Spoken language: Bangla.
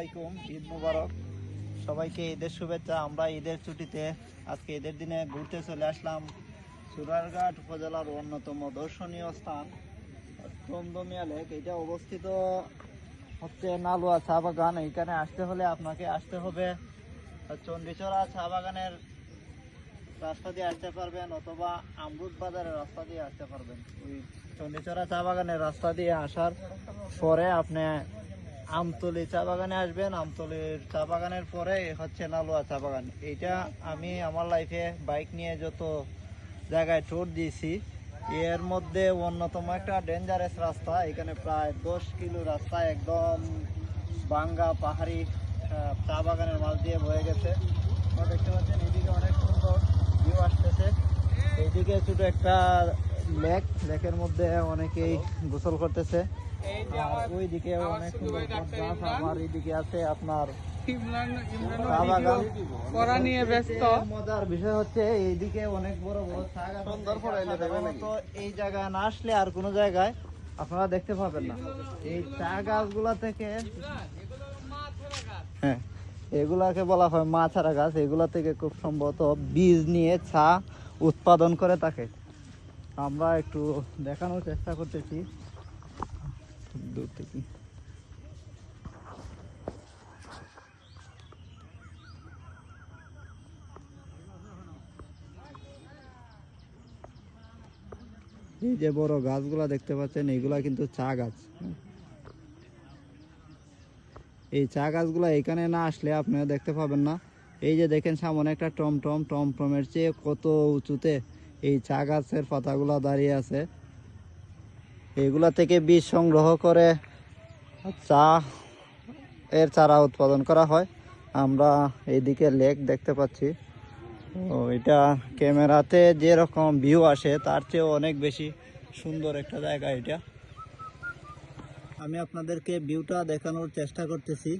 আলাইকুম, ঈদ মুবারক। সবাইকে ঈদের শুভেচ্ছা। আমরা ঈদের ছুটিতে আজকে ঈদের দিনে ঘুরতে চলে আসলাম সুরারঘাট উপজেলার অন্যতম দর্শনীয় স্থান দমদমিয়া লেক। এটা অবস্থিত হচ্ছে নালুয়া চা বাগান। এখানে আসতে হলে আপনাকে আসতে হবে। চণ্ডীচড়া চা বাগানের রাস্তা দিয়ে আসতে পারবেন অথবা আমরুদ বাজারের রাস্তা দিয়ে আসতে পারবেন। ওই চণ্ডীচড়া চা বাগানের রাস্তা দিয়ে আসার পরে আপনি আমতলি চা বাগানে আসবেন, আমতলির চা বাগানের পরে হচ্ছে নালুয়া চা বাগান। এইটা আমি আমার লাইফে বাইক নিয়ে যত জায়গায় ট্যুর দিয়েছি, এর মধ্যে অন্যতম একটা ডেঞ্জারাস রাস্তা। এখানে প্রায় দশ কিলো রাস্তা একদম বাঙ্গা পাহাড়ি চা বাগানের মাঝ দিয়ে বয়ে গেছে। দেখতে পাচ্ছেন এইদিকে অনেক সুন্দর ভিউ আসতেছে। এইদিকে ছোট একটা লেক লেকের মধ্যে অনেকেই গোসল করতেছে। ওইদিকে অনেক সুন্দর গাছ আবার এইদিকে আছে আপনার চা বাগান করা নিয়ে ব্যস্ত। মজার বিষয় হচ্ছে এইদিকে অনেক বড় বড় চা গাছ আছে। সাধারণত এই জায়গায় না আসলে আর কোনো জায়গায় আপনারা দেখতে পাবেন না। এই চা গাছগুলা থেকে হ্যাঁ এগুলাকে বলা হয় মাছারা গাছ। এগুলা থেকে খুব সম্ভবত বীজ নিয়ে চা উৎপাদন করে থাকে। আমরা একটু দেখানোর চেষ্টা করতেছি। দূর থেকে। এই যে বড় গাছগুলা দেখতে পাচ্ছেন এইগুলা কিন্তু চা গাছ। এই চা গাছগুলা এখানে না আসলে আপনারা দেখতে পাবেন না। এই যে দেখেন সামনে একটা টমটম, টমটমের চেয়ে কত উঁচুতে এই চা গাছের পাতাগুলা দাঁড়িয়ে আছে। এইগুলা থেকে বীজ সংগ্রহ করে চা এর চারা উৎপাদন করা হয়। আমরা এইদিকে লেক দেখতে পাচ্ছি। ও, এটা ক্যামেরাতে যেরকম ভিউ আসে, তার চেয়েও অনেক বেশি সুন্দর একটা জায়গা এটা। আমি আপনাদেরকে ভিউটা দেখানোর চেষ্টা করতেছি।